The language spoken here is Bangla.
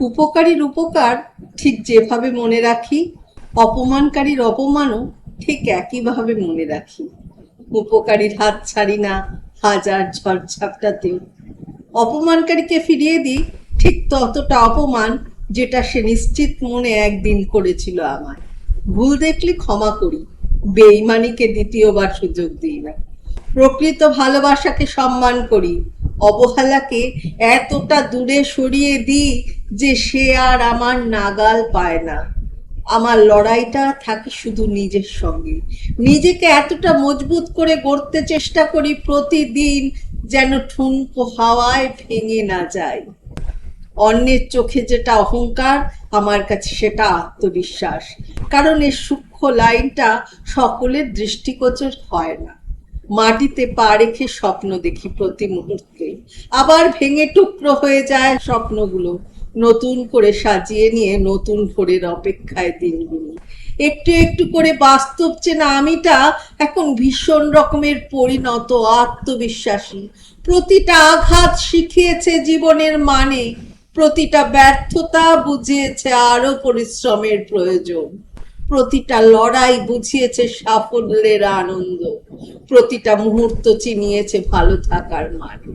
উপকারীর উপকার ঠিক যেভাবে মনে রাখি, অপমানকারীর অপমানও ঠিক একইভাবে মনে রাখি। উপকারীর হাত ছাড়ি না, হাজার ঝড়ঝাপটাতেও। অপমানকারীকে ফিরিয়ে দিই, ঠিক ততটা অপমান যেটা সে নিশ্চিত মনে একদিন করেছিল আমায়। ভুল দেখলে ক্ষমা করি, বেইমানিকে দ্বিতীয়বার সুযোগ দিই না। প্রকৃত ভালোবাসাকে সম্মান করি অবহেলাকে এতটা দূরে সরিয়ে দিই যে সে আর আমার নাগাল পায় না। আমার লড়াইটা থাকে শুধু নিজের সঙ্গে। নিজেকে এতটা মজবুত করে গড়তে চেষ্টা করি প্রতিদিন যেন ঠুনকো হাওয়ায় ভেঙে না যায়। অন্যের চোখে যেটা অহংকার, আমার কাছে সেটা আত্মবিশ্বাস। কারণ এর সূক্ষ্ম লাইনটা সকলের দৃষ্টিগোচর হয় না। মাটিতে পা রেখে স্বপ্ন দেখি প্রতি মুহূর্তে। আবার ভেঙে টুকরো হয়ে যায় স্বপ্নগুলো। নতুন করে সাজিয়ে নিয়ে নতুন ভোরের অপেক্ষায় দিনগুলো একটু একটু করে বাস্তব চেনা আমিটা এখন ভীষণ রকমের পরিণত, আত্মবিশ্বাসী। প্রতিটা আঘাত শিখিয়েছে জীবনের মানে প্রতিটা ব্যর্থতা বুঝিয়েছে আরও পরিশ্রমের প্রয়োজন। প্রতিটা লড়াই বুঝিয়েছে সাফল্যের আনন্দ। প্রতিটা মুহূর্ত চিনিয়েছে ভালো থাকার মানে।